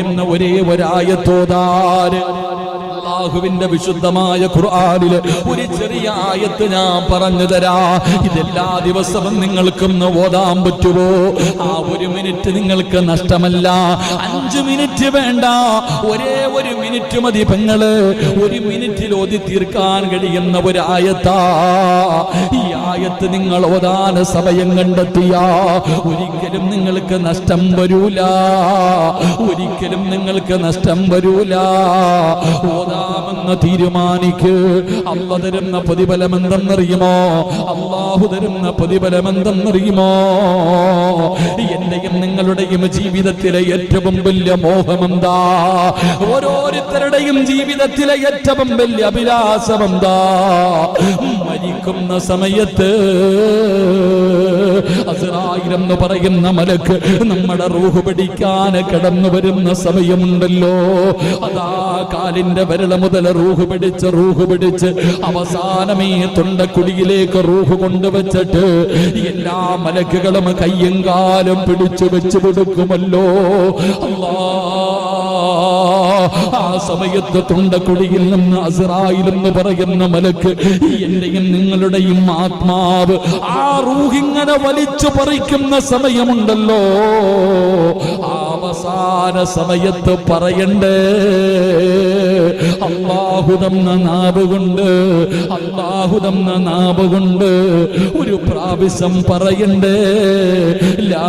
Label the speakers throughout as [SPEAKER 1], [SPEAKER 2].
[SPEAKER 1] എന്ന ഒരേ ഒരായത്തോതാര്. അള്ളാഹുവിന്റെ വിശുദ്ധമായ ഖുർആാനിൽ ഒരു ചെറിയ ആയത്ത് ഞാൻ പറഞ്ഞു തരാ. ഇതെല്ലാ ദിവസവും നിങ്ങൾക്കൊന്ന് ഓതാൻ പറ്റുമോ ആ ഒരു മിനിറ്റ് നിങ്ങൾക്ക് നഷ്ടമല്ല. അഞ്ചു മിനിറ്റ് വേണ്ട. ഒരേ ഒരു മിനിറ്റ് മതി പെങ്ങൾ. ഒരു മിനിറ്റിൽ ഓതി തീർക്കാൻ കഴിയുന്ന ഒരു ആയത്താ. ഈ ആയത്ത് നിങ്ങൾ ഓതാന സമയം കണ്ടെത്തിയാ. ഒരിക്കലും നിങ്ങൾക്ക് നഷ്ടം വരൂല. ഒരിക്കലും നിങ്ങൾക്ക് നഷ്ടം വരൂല. ഓതാമെന്ന് തീരുമാനിക്ക്. അല്ല തരുന്ന പ്രതിഫലം എന്തെന്നറിയുമോ അള്ളാഹു തരുന്ന പ്രതിഫലം എന്തെന്നറിയുമോ എന്റെയും നിങ്ങളുടെയും ജീവിതത്തിലെ ഏറ്റവും വലിയ മോഹമെന്താ? ഓരോരുത്തരുടെയും ജീവിതത്തിലെ ഏറ്റവും വലിയ അഭിലാഷമെന്താ? മരിക്കുന്ന സമയത്ത് എന്ന് പറയുന്ന മലക്ക് നമ്മുടെ റൂഹ് പിടിക്കാൻ കടന്നു വരുന്ന സമയമുണ്ടല്ലോ. അതാ കാലിന്റെ വിരള മുതൽ റൂഹ് പിടിച്ച് റൂഹ് പിടിച്ച് അവസാനം ഈ തൊണ്ടക്കുടിയിലേക്ക് റൂഹ് കൊണ്ടുവച്ചിട്ട് എല്ലാ മലക്കുകളും കയ്യും കാലും പിടിച്ചു വെച്ചു കൊടുക്കുമല്ലോ. അല്ലാ ആ സമയത്ത് തൊണ്ടക്കുടിയിൽ നിന്ന് അസറായിൽ എന്ന് പറയുന്ന മലക്ക് എന്റെയും നിങ്ങളുടെയും ആത്മാവ് ആ റൂഹിങ്ങനെ വലിച്ചു പറിക്കുന്ന സമയമുണ്ടല്ലോ. അവസാന സമയത്ത് പറയണ്ടേ അള്ളാഹുദം നാവ് കൊണ്ട് നാവുകൊണ്ട് നാവ് കൊണ്ട് ഒരു പ്രാവശ്യം പറയണ്ടേ ലാ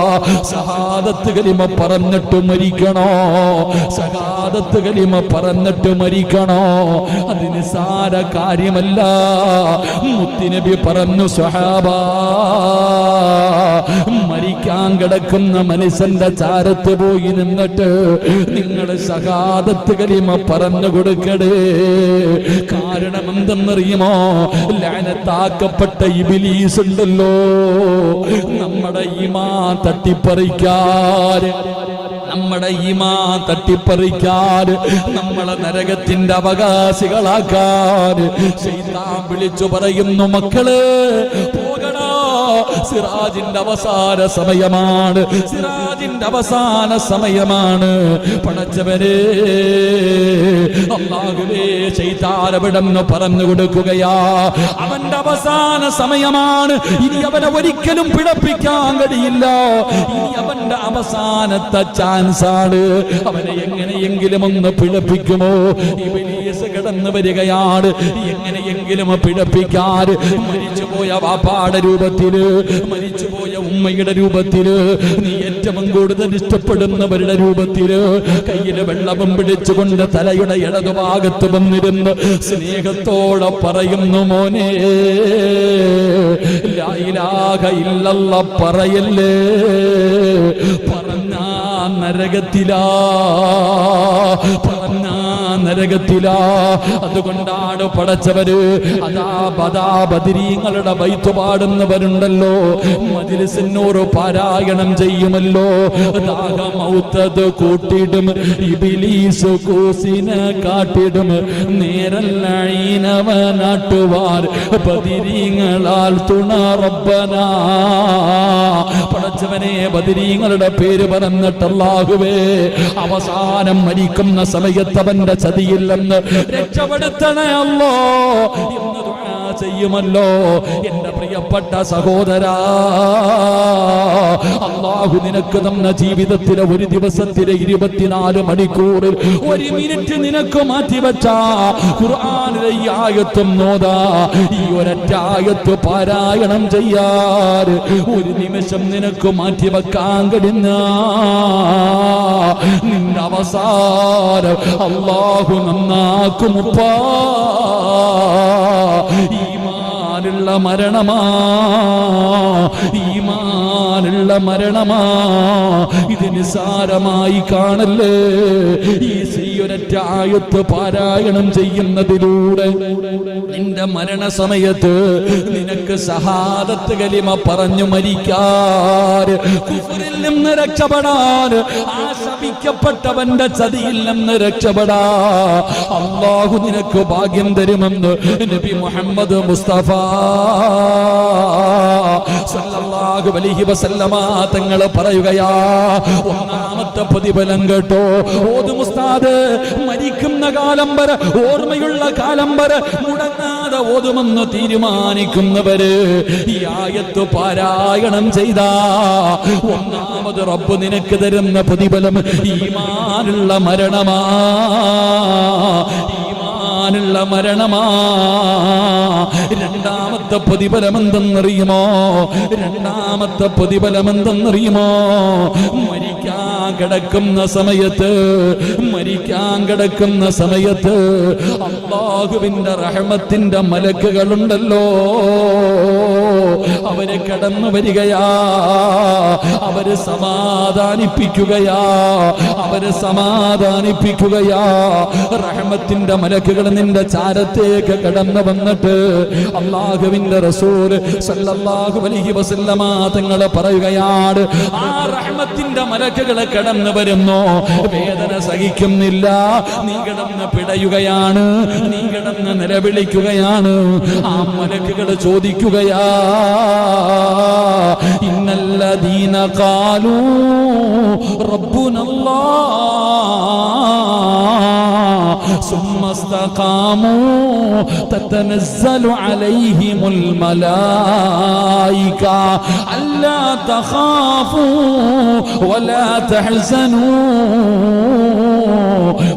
[SPEAKER 1] സഹാദത്ത് കലിമ പറഞ്ഞിട്ട് മരിക്കണോ? സഹാദത്ത് കലിമ പറഞ്ഞിട്ട് മരിക്കണോ? അതിന് സാര കാര്യമല്ല. മുത്തിനബി പറഞ്ഞു സഹാബ മരിക്കാൻ കിടക്കുന്ന മനുഷ്യന്റെ ചാരത്ത് പോയി നിന്നിട്ട് നിങ്ങൾ സഹാദത്ത് കലിമ പറഞ്ഞു കൊടുക്കടേ. കാരണം എന്തെന്നറിയുമോ ലാനത്താക്കപ്പെട്ട ഇബിലീസ് ഉണ്ടല്ലോ. നമ്മുടെ ഈമാ തട്ടിപ്പറിക്കാൻ നമ്മുടെ ഈമാ തട്ടിപ്പറിക്കാറ്. നമ്മളെ നരകത്തിന്റെ അവകാശികളാക്കാറ്. വിളിച്ചു പറയുന്നു മക്കൾ സിറാജിന്റെ അവസാന സമയമാണ്. സിറാജിന്റെ അവസാന സമയമാണ്. പടച്ചവരെ അള്ളാഹുവേ ചെയ്താരവിടെന്ന് പറഞ്ഞു കൊടുക്കുകയാ. അവന്റെ അവസാന സമയമാണ്. ഇനി അവനെ ഒരിക്കലും പിഴപ്പിക്കാൻ കഴിയില്ല. ഇനി അവന്റെ അവസാനത്തെ ചാൻസാണ് അവനെ എങ്ങനെയെങ്കിലും ഒന്ന് പിഴപ്പിക്കുമോ? ഇബിലീസ് കടന്നു വരികയാണ്. എങ്ങനെയെങ്കിലും പിടപ്പിക്കാൻ മരിച്ചുപോയ വാപ്പാടെ രൂപത്തിൽ മരിച്ചുപോയ ഉമ്മയുടെ രൂപത്തിൽ നീ ഏറ്റവും കൂടുതൽ ഇഷ്ടപ്പെടുന്നവരുടെ രൂപത്തിൽ കയ്യിൽ വെള്ളവും പിടിച്ചുകൊണ്ട് തലയുടെ ഇടതുഭാഗത്ത് വന്നിരുന്ന് സ്നേഹത്തോടെ പറയുന്നു മോനെ ഇല്ലല്ല പറയല്ലേ? പറഞ്ഞ നരകത്തിലാ പറഞ്ഞാ നരകത്തിലാ. അതുകൊണ്ടാണ് പടച്ചവര് അതാ ബദാ ബദിരീങ്ങളുടെ വൈത്തുപാടുന്നവരുണ്ടല്ലോ പാടുന്നവരുണ്ടല്ലോ. പാരായണം ചെയ്യുമല്ലോ. ദാഹമൗത്തത് കൂട്ടിടും ഇബിലീസ് കൂസിനെ കാട്ടിടും. നേരല്ലീനവ നാട്ടുവാർ ബദിരീങ്ങളാൽ തുണ പടച്ചവനെ ബദിരീങ്ങളുടെ പേര് പറഞ്ഞിട്ടല്ലാകുവേ അവസാനം മരിക്കുന്ന സമയത്ത് അവന്റെ ചതിയില്ലെന്ന് രക്ഷപ്പെടുത്തണേ അല്ലോ. ചെയ്യുമല്ലോ. എന്റെ പ്രിയപ്പെട്ട സഹോദരാ. അള്ളാഹു നിനക്ക് തന്ന ജീവിതത്തിലെ ഒരു ദിവസത്തിലെ ഇരുപത്തിനാല് മണിക്കൂറിൽ ഒരു മിനിറ്റ് നിനക്ക് മാറ്റിവെച്ച ഖുർആാനിലെ ഈ ആയത്തും നോതാ. ഈ ഒരൊറ്റ ആയത്ത് പാരായണം ചെയ്യാർ. ഒരു നിമിഷം നിനക്ക് മാറ്റിവെക്കാൻ കഴിഞ്ഞ നിന്റെ അവസാനം അള്ളാഹു നന്നാക്കുമുപ്പാ മാനുള്ള മരണമാ. ഈമാനുള്ള മരണമാ. ഇത് സാരമായി കാണല്ലേ? ഈ ചെയ്യൊരറ്റ ആയത്ത് പാരായണം ചെയ്യുന്നതിലൂടെ. നിന്റെ മരണസമയത്ത് നിനക്ക് സഹാദത്ത് കലിമ പറഞ്ഞു മരിക്കാൻ. കുഫറിൽ നിന്ന് രക്ഷപ്പെടാൻ. ആ ചതിയിൽ നിന്ന് രക്ഷപ്പെടാ. അള്ളാഹു നിനക്ക് ഭാഗ്യം തരുമെന്ന് നബി മുഹമ്മദ് മുസ്തഫ സല്ലല്ലാഹു അലൈഹി വസല്ലമ തങ്ങൾ പറയുകയാ. ഒന്നാമത്തെ പ്രതിഫലം കേട്ടോ. ഓത് മുസ്താദ് മരിക്കുന്ന കാലം വരെ ഓർമ്മയുള്ള കാലം വരെ ഓതുമെന്ന് തീരുമാനിക്കുന്നവര് ഈ ആയത്ത് പാരായണം ചെയ്ത. ഒന്നാമത് റബ്ബ് നിനക്ക് തരുന്ന പ്രതിഫലം ഈമാനുള്ള മരണമാ. ഈമാനുള്ള മരണമാ. രണ്ടാമത്തെ പ്രതിഫലം എന്തെന്നറിയുമോ രണ്ടാമത്തെ പ്രതിഫലം എന്തെന്നറിയുമോ മരിക്കാൻ കിടക്കുന്ന സമയത്ത് മരിക്കാൻ കിടക്കുന്ന സമയത്ത് അള്ളാഹുവിന്റെ റഹമത്തിന്റെ മലക്കുകളുണ്ടല്ലോ. അവരെ കടന്നു വരികയാ അവർ സമാധാനിപ്പിക്കുകയാ അവർ സമാധാനിപ്പിക്കുകയാ. റഹമത്തിന്റെ മലക്കുകൾ നിന്റെ ചാരത്തേക്ക് കടന്നു വന്നിട്ട് അള്ളാഹുവിന്റെ റസൂൽ സല്ലല്ലാഹു അലൈഹി വസല്ലമ തങ്ങൾ പറയുകയാണ് ആ റഹമത്തിന്റെ മലക്കുകൾ കടന്നു വരുന്നു. വേദന സഹിക്കുന്നില്ല. നീ കിടന്ന് പിടയുകയാണ്. നീ കിടന്ന് നിലവിളിക്കുകയാണ്. ആ മലക്കുകൾ ചോദിക്കുകയാ ഇന്നല്ലദീന കാലൂ റബ്ബുനല്ലാഹ് ثم استقاموا تتنزل عليهم الملائكة ألا تخافوا ولا تحزنوا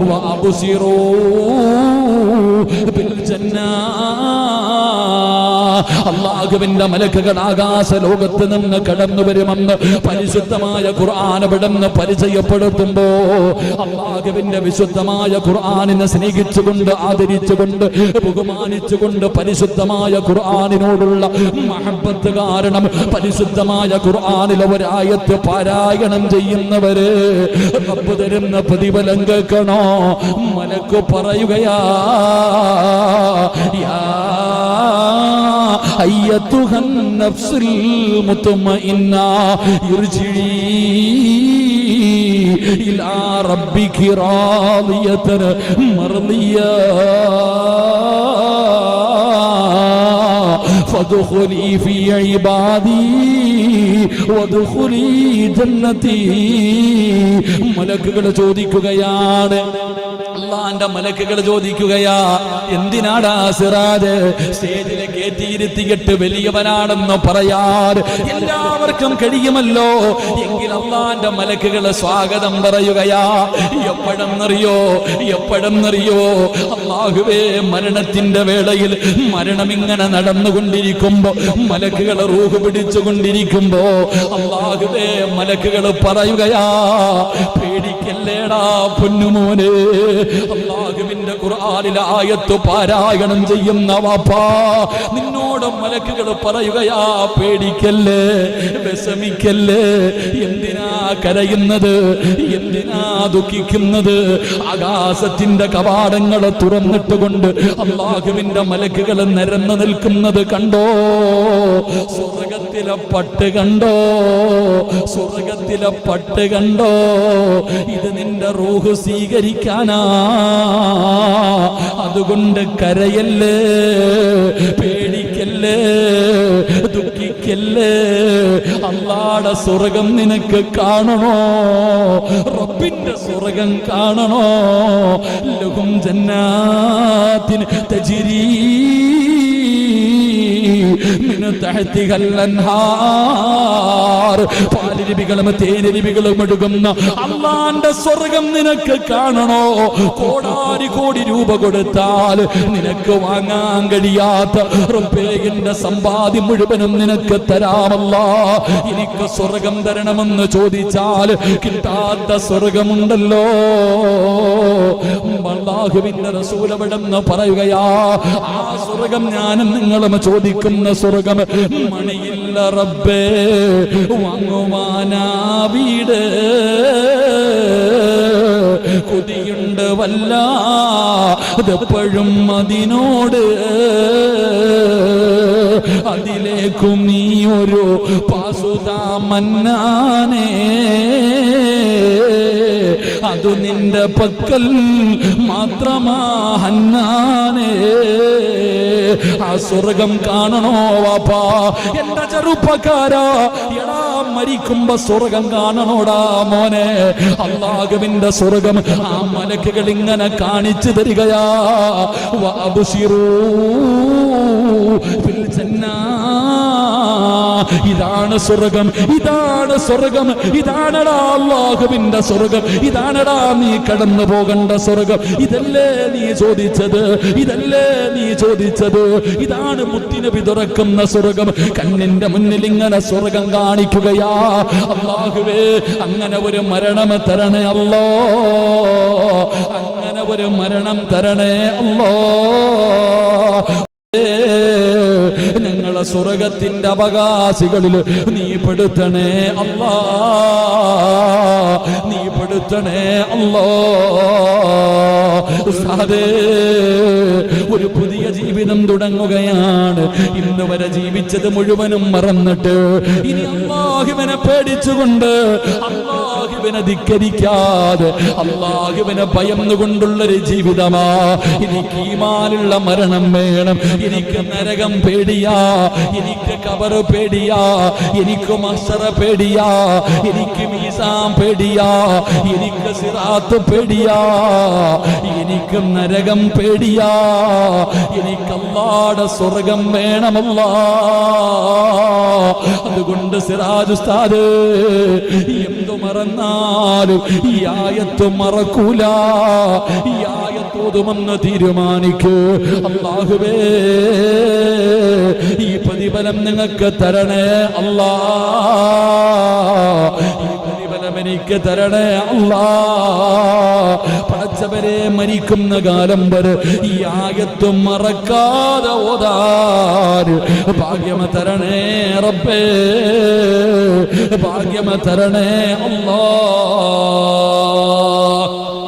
[SPEAKER 1] وأبصروا بالجنة അള്ളാഹുവിന്റെ മലക്കുകൾ ആകാശ ലോകത്ത് നിന്ന് കടന്നു വരുമെന്ന് പരിശുദ്ധമായ ഖുർആൻ അവിടുന്ന് പരിചയപ്പെടുത്തുമ്പോ അള്ളാഹുവിന്റെ വിശുദ്ധമായ ഖുർആാനിനെ സ്നേഹിച്ചുകൊണ്ട് ആദരിച്ചുകൊണ്ട് ബഹുമാനിച്ചുകൊണ്ട് പരിശുദ്ധമായ ഖുർആാനിനോടുള്ള മഹബത്ത് കാരണം പരിശുദ്ധമായ ഖുർആാനിലെ ഒരായത്ത് പാരായണം ചെയ്യുന്നവര് തരുന്ന പ്രതിഫലം കേൾക്കണോ? മലക്ക് പറയുകയാ അയ്യത്തുഹൻ നഫ്സുൽ മുത്തുമ ഇന്ന ഇർജിഴീ إلى ربك راضية مرضية فادخلي في عبادي وادخلي جنتي മലക്കുകൾ ചോദിക്കുകയാണ് അള്ളാന്റെ മലക്കുകൾ ചോദിക്കുകയാ എന്തിനാടാ സിറാജ്? സ്റ്റേജിലെ കയറ്റിയിരുത്തിയിട്ട് വലിയവനാണെന്ന് പറയാർ എല്ലാവർക്കും കഴിയുമല്ലോ? എങ്കിൽ അള്ളാന്റെ മലക്കുകൾ സ്വാഗതം പറയുകയാ. എപ്പോഴെന്നറിയോ? എപ്പോഴെന്നറിയോ? അള്ളാഹുവേ മരണത്തിന്റെ വേളയിൽ മരണം ഇങ്ങനെ നടന്നുകൊണ്ടിരിക്കുമ്പോ മലക്കുകൾ റൂഹ് പിടിച്ചുകൊണ്ടിരിക്കുമ്പോ അള്ളാഹുവേ മലക്കുകൾ പറയുകയാ പേടിക്കല്ലേടാ പൊന്നുമോനെ? അള്ളാഹുവിന്റെ ഖുർആനിലെ ആയത്ത് പാരായണം ചെയ്യുന്ന വാപ്പാ നിന്നോട് മലക്കുകൾ പറയുകയാ പേടിക്കല്ലേ വിഷമിക്കല്ലേ എന്തിനാ കരയുന്നത് എന്തിനാ ദുഃഖിക്കുന്നത്? ആകാശത്തിന്റെ കവാടങ്ങൾ തുറന്നിട്ടുകൊണ്ട് അള്ളാഹുവിന്റെ മലക്കുകൾ നിരന്നു നിൽക്കുന്നത് കണ്ടോ? സ്വർഗത്തിലെ പട്ട് കണ്ടോ? സ്വർഗത്തിലെ പട്ട് കണ്ടോ? ഇത് നിന്റെ റൂഹ് സ്വീകരിക്കാനാ അതുകൊണ്ട് കരയല്ലേ പേടിക്കല്ലേ ദുഃഖിക്കല്ലേ? അല്ലാടെ സ്വർഗം നിനക്ക് കാണണോ? റബ്ബിന്റെ സ്വർഗം കാണണോ? ലഘും ജന്നാത്തിന് തജിരീ പാലരുവികളും തേനരുവികളും ഒഴുകുന്ന അള്ളാന്റെ സ്വർഗം നിനക്ക് കാണണോ? കോടാരി കോടി രൂപ കൊടുത്താൽ നിനക്ക് വാങ്ങാൻ കഴിയാത്ത റുപ്പേകിന്റെ സമ്പാദ്യം മുഴുവനും നിനക്ക് തരാമല്ല. എനിക്ക് സ്വർഗം തരണമെന്ന് ചോദിച്ചാൽ കിട്ടാത്ത സ്വർഗമുണ്ടല്ലോ. അള്ളാഹുവിന്റെ റസൂലവിടെന്ന് പറയുകയാ? ആ സ്വർഗം ഞാനും നിങ്ങളും ചോദിക്കുന്ന സ്വർഗം മണിയില്ല റബ്ബേ വാങ്ങുവാനാ വീട്. കൊതി കയ്യുണ്ട് വല്ല അതെപ്പോഴും അതിനോട്. അതിലേക്കും നീ ഒരു പാസുതാ മന്നാനേ അതു നിന്റെ പക്കൽ മാത്രമാഹന്നാനേ ആ സ്വർഗം കാണണോ വാപ്പാ? എന്റെ ചെറുപ്പക്കാരാ എടാ മരിക്കുമ്പോ സ്വർഗം കാണണോടാ മോനെ. അള്ളാഹുവിന്റെ സ്വർഗം ആ മലക്കുകൾ ഇങ്ങനെ കാണിച്ചു തരികയാ. ഇതാണ് സ്വർഗം ഇതാണ് സ്വർഗം ഇതാണടാ അള്ളാഹുവിന്റെ സ്വർഗം ഇതാണടാ നീ കടന്നു പോകേണ്ട സ്വർഗം. ഇതല്ലേ നീ ചോദിച്ചത് ഇതല്ലേ നീ ചോദിച്ചത്? ഇതാണ് മുത്തിനെ പിതുറക്കുന്ന സ്വർഗം. കണ്ണിന്റെ മുന്നിൽ ഇങ്ങനെ സ്വർഗം കാണിക്കുകയാ. അള്ളാഹുവേ അങ്ങനെ ഒരു മരണം തരണേ അല്ലോ അങ്ങനെ ഒരു മരണം തരണേ അല്ലോ. ഞങ്ങളെ സ്വർഗത്തിന്റെ അവകാശികളിൽ നീ പെടുത്തണേ അല്ലാ നീ പെടുത്തണേ അല്ലോ. സാധേ ഒരു പുതിയ ജീവിതം തുടങ്ങുകയാണ്. ഇന്ന് വരെ ജീവിച്ചത് മുഴുവനും മറന്നിട്ട്. ഇനി അള്ളാഹുവിനെ പേടിച്ചുകൊണ്ട് അള്ളാഹുവിനെ ധിക്കരിക്കാതെ അള്ളാഹുവിനെ ഭയന്നുകൊണ്ടുള്ളൊരു ജീവിതമാ. എനിക്ക് ഈമാനുള്ള മരണം വേണം എനിക്ക് നരകം പേടിയാ എനിക്ക് കബറ് പേടിയാ എനിക്ക് മസറ പേടിയാ എനിക്ക് മീസാം പേടിയാ എനിക്ക് സിറാത്ത് പേടിയാ എനിക്ക് നരകം പേടിയാ എനിക്ക് അള്ളാടെ സ്വർഗം വേണമല്ല. അതുകൊണ്ട് സിറാജ് ഉസ്താദ് എന്തു മറന്നാലും ഈ ആയത്ത് മറക്കൂല. ഈ ആയത്തോതുമെന്ന് തീരുമാനിക്കൂ. അള്ളാഹുവേ ഈ പ്രതിഫലം നിങ്ങൾക്ക് തരണേ അല്ലാ. ഈ പ്രതിഫലം എനിക്ക് തരണേ അല്ലാ. പടച്ചവരെ മരിക്കുന്ന കാലം വരെ ഈ ആയത്തും മറക്കാതെ ഓതാൻ ഭാഗ്യമ തരണേ റബ്ബേ ഭാഗ്യമ തരണേ അല്ലാ.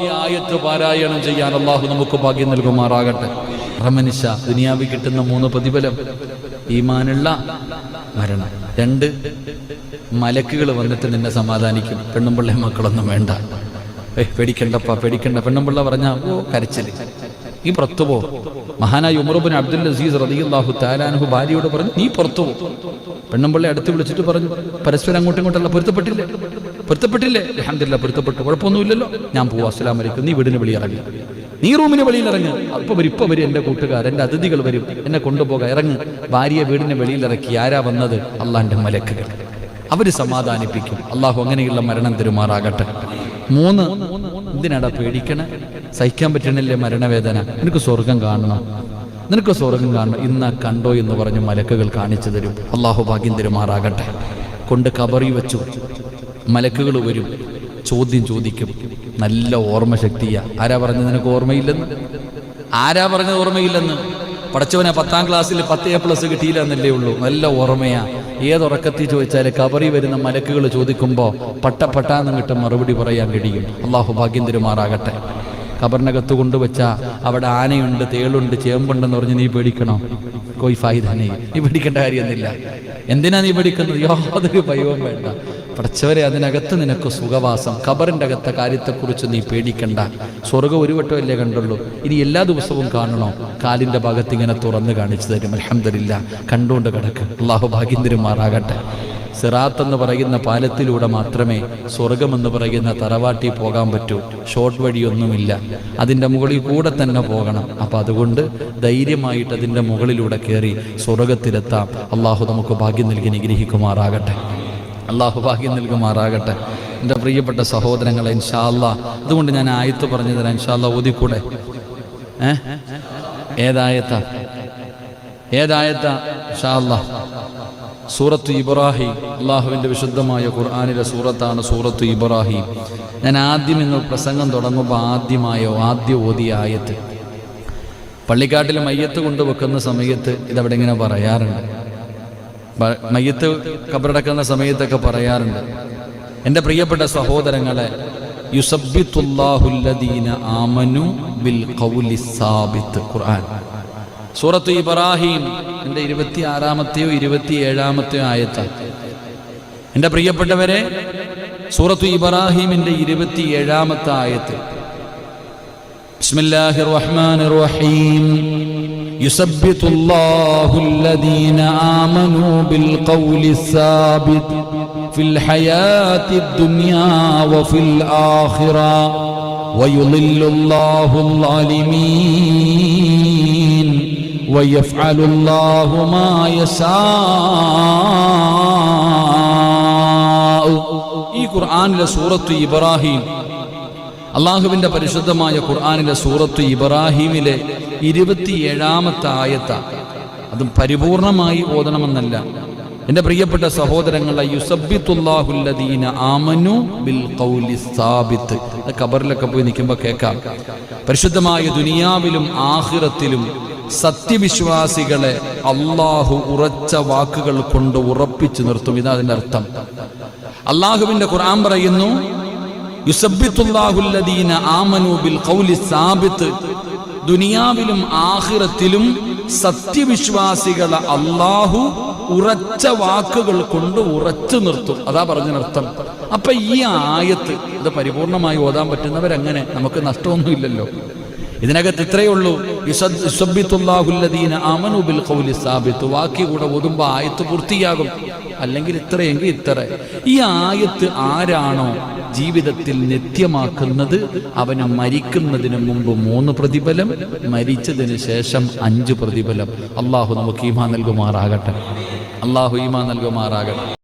[SPEAKER 1] ഈ ആയത്ത് പാരായണം ചെയ്യാൻ അള്ളാഹു നമുക്ക് ഭാഗ്യം നൽകുമാറാകട്ടെ. റമനിഷ ദുനിയാവി കിട്ടുന്ന മൂന്ന് പ്രതിഫലം. ഈമാനുള്ള മരണം. രണ്ട് മലക്കുകൾ വന്നിട്ട് നിന്നെ സമാധാനിക്കും. പെണ്ണുമ്പിള്ളെ മക്കളൊന്നും വേണ്ട. ഏയ് പേടിക്കണ്ടപ്പ പേടിക്കണ്ട. പെണ്ണുമ്പിള്ള പറഞ്ഞ ഓ കരച്ചിൽ. ഈ പുറത്തു പോ. മഹാനായ ഉമറുബിൻ അബ്ദുൽ നസീസ് റതിയുല്ലാഹു താലാനുഹു ഭാര്യയോട് പറഞ്ഞു നീ പുറത്തു പോ. പെണ്ണുമ്പിള്ളെ അടുത്ത് വിളിച്ചിട്ട് പറഞ്ഞു പരസ്പരം അങ്ങോട്ടും ഇങ്ങോട്ടല്ല പൊരുത്തപ്പെട്ടില്ലേ? പൊരുത്തപ്പെട്ടില്ലേ? അലഹമില്ല പൊരുത്തപ്പെട്ടു. കുഴപ്പമൊന്നുമില്ലല്ലോ. ഞാൻ പോവാ അസ്സലാം വലൈക്കും നീ വീടിന് വെളിയിറങ്ങി നീ റൂമിന് വെളിയിൽ ഇറങ്ങ്. അപ്പൊ വരും ഇപ്പൊ വരും എന്റെ കൂട്ടുകാർ എന്റെ അതിഥികൾ വരും. എന്നെ കൊണ്ടുപോകാൻ ഇറങ്ങ്. ഭാര്യയെ വീടിന് വെളിയിൽ ഇറക്കി. ആരാ വന്നത്? അള്ളാന്റെ മലക്കുകൾ. അവർ സമാധാനിപ്പിക്കും. അള്ളാഹു അങ്ങനെയുള്ള മരണം തരുമാറാകട്ടെ. മൂന്ന്. എന്തിനാടാ പേടിക്കണേ? സഹിക്കാൻ പറ്റണില്ലേ മരണവേദന? നിനക്ക് സ്വർഗം കാണണം. നിനക്ക് സ്വർഗം കാണണം. ഇന്ന കണ്ടോ എന്ന് പറഞ്ഞ് മലക്കുകൾ കാണിച്ചു തരും. അള്ളാഹു ഭാഗ്യം തരുമാറാകട്ടെ. കൊണ്ട് കബറി വെച്ചു. മലക്കുകൾ വരും. ചോദ്യം ചോദിക്കും. നല്ല ഓർമ്മ ശക്തിയാ ആരാ പറഞ്ഞത് നിനക്ക് ഓർമ്മയില്ലെന്ന്? ആരാ പറഞ്ഞത് ഓർമ്മയില്ലെന്ന്? പഠിച്ചവനെ പത്താം ക്ലാസ്സിൽ പത്ത് എ പ്ലസ് കിട്ടിയില്ല എന്നല്ലേ ഉള്ളൂ. നല്ല ഓർമ്മയാ. ഏതുറക്കത്തിൽ ചോദിച്ചാൽ കബറി വരുന്ന മലക്കുകൾ ചോദിക്കുമ്പോൾ പട്ട പട്ടാന്ന് കിട്ടും മറുപടി പറയാൻ കഴിയും. അള്ളാഹു ഭാഗ്യം തരുമാറാകട്ടെ കബറിനകത്ത് കൊണ്ടുവച്ച അവിടെ ആനയുണ്ട് തേളുണ്ട് ചേമ്പുണ്ടെന്ന് പറഞ്ഞ് നീ പേടിക്കണോ? കോയി ഫായിദാനെ നീ പേടിക്കേണ്ട കാര്യമൊന്നുമില്ല. എന്തിനാ നീ പേടിക്കുന്നത്? യാതൊരു ഭയവും വേണ്ട. പഠിച്ചവരെ അതിനകത്ത് നിനക്ക് സുഖവാസം. ഖബറിന്റെ അകത്തെ കാര്യത്തെക്കുറിച്ച് നീ പേടിക്കണ്ട. സ്വർഗം ഒരു വട്ടമല്ലേ കണ്ടുള്ളൂ. ഇനി എല്ലാ ദിവസവും കാണണോ? കാലിന്റെ ഭാഗത്ത് ഇങ്ങനെ തുറന്ന് കാണിച്ചു തരും. അലഹമില്ല കണ്ടുകൊണ്ട് കിടക്ക്. അള്ളാഹു ഭാഗ്യം സിറാത്ത് എന്ന് പറയുന്ന പാലത്തിലൂടെ മാത്രമേ സ്വർഗമെന്ന് പറയുന്ന തറവാട്ടി പോകാൻ പറ്റൂ. ഷോർട്ട് വഴിയൊന്നുമില്ല. അതിന്റെ മുകളിൽ കൂടെ തന്നെ പോകണം. അപ്പം അതുകൊണ്ട് ധൈര്യമായിട്ട് അതിന്റെ മുകളിലൂടെ കയറി സ്വർഗത്തിലെത്താം അള്ളാഹു നമുക്ക് ഭാഗ്യം നൽകി നിഗ്രഹിക്കുമാറാകട്ടെ അള്ളാഹു ഭാഗ്യം നൽകുമാറാകട്ടെ. എന്റെ പ്രിയപ്പെട്ട സഹോദരങ്ങളെ ഇൻഷാല്ല അതുകൊണ്ട് ഞാൻ ആയത്ത് പറഞ്ഞു തരാം ഇൻഷാല്ല ഓതിക്കൂടെ. ഏ? ഏതായത്ത? ഏതായത്ത? സൂറത്ത് ഇബ്രാഹിം. അള്ളാഹുവിന്റെ വിശുദ്ധമായ ഖുർആാനിലെ സൂറത്താണ് സൂറത്ത് ഇബ്രാഹിം. ഞാൻ ആദ്യം ഇന്ന് പ്രസംഗം തുടങ്ങുമ്പോൾ ആദ്യമായോ ആദ്യ ഓതിയ ആയത്ത്. പള്ളിക്കാട്ടിൽ മയ്യത്ത് കൊണ്ടുവെക്കുന്ന സമയത്ത് ഇതവിടെ ഇങ്ങനെ പറയാറുണ്ട്. മയ്യത്ത് കബറടക്കുന്ന സമയത്തൊക്കെ പറയാറുണ്ട്. എന്റെ പ്രിയപ്പെട്ട സഹോദരങ്ങളെ യുസബിത്തുല്ലാഹുല്ലദീന ആമനു ബിൽ കൗലി സാബിത്ത് ഖുർആൻ. സൂറത്തു ഇബ്രാഹിം എന്റെ ഇരുപത്തി ആറാമത്തെയോ ഇരുപത്തി ഏഴാമത്തെയോ ആയത്ത. എന്റെ പ്രിയപ്പെട്ടവരെ സൂറത്തു ഇബ്രാഹിമിന്റെ ഇരുപത്തി ഏഴാമത്തെ ആയത്ത്. ബിസ്മില്ലാഹിർ റഹ്മാൻ റഹീം. يثبت الله الذين آمنوا بالقول الثابت في الحياة الدنيا وفي الآخرة ويضل الله الظالمين ويفعل الله ما يشاء ഈ ഖുർആനിലെ സൂറത്ത് ഇബ്രാഹിം അള്ളാഹുവിന്റെ പരിശുദ്ധമായ ഖുർആാനിലെ സൂറത്ത് ഇബ്രാഹിമിലെ ഇരുപത്തിയേഴാമത്തെ ആയത്ത. അതും പരിപൂർണമായി ഓതണമെന്നല്ല. എന്റെ പ്രിയപ്പെട്ട സഹോദരങ്ങളെ യുസബിത്തുല്ലാഹുല്ലദീന ആമനു ബിൽ ഖൗലി സ്ഥാപിത്ത് കബറിലൊക്കെ പോയി നിൽക്കുമ്പോൾ കേൾക്കാം. പരിശുദ്ധമായ ദുനിയാവിലും ആഹിറത്തിലും സത്യവിശ്വാസികളെ അള്ളാഹു ഉറച്ച വാക്കുകൾ കൊണ്ട് ഉറപ്പിച്ചു നിർത്തും. ഇതാ അതിന്റെ അർത്ഥം. അള്ളാഹുവിന്റെ ഖുർആൻ പറയുന്നു യുസബ്ബിത്തുല്ലാഹുല്ലദീന ആമനു ബിൽ ഖൗലി സാബിത്ത്. ദുനിയാവിലും ആഹിറത്തിലും സത്യവിശ്വാസികളെ അള്ളാഹു ഉറച്ച വാക്കുകൾ കൊണ്ട് ഉറച്ചു നിർത്തും. അതാ പറഞ്ഞതിനർത്ഥം. അപ്പൊ ഈ ആയത്ത് ഇത് പരിപൂർണമായി ഓതാൻ പറ്റുന്നവരങ്ങനെ നമുക്ക് നഷ്ടമൊന്നുമില്ലല്ലോ. ഇതിനകത്ത് ഇത്രയേ ഉള്ളൂ. വാക്യ കൂടെ ഓതുമ്പോൾ ആയത്ത് പൂർത്തിയാകും. അല്ലെങ്കിൽ ഇത്രയെങ്കിൽ ഇത്ര. ഈ ആയത്ത് ആരാണോ ജീവിതത്തിൽ നിത്യമാക്കുന്നത്? അവന് മരിക്കുന്നതിന് മുമ്പ് മൂന്ന് പ്രതിഫലം മരിച്ചതിന് ശേഷം അഞ്ച് പ്രതിഫലം. അള്ളാഹു നമുക്ക് ഈമാ നൽകുമാറാകട്ടെ. അള്ളാഹു ഈമാ നൽകുമാറാകട്ടെ.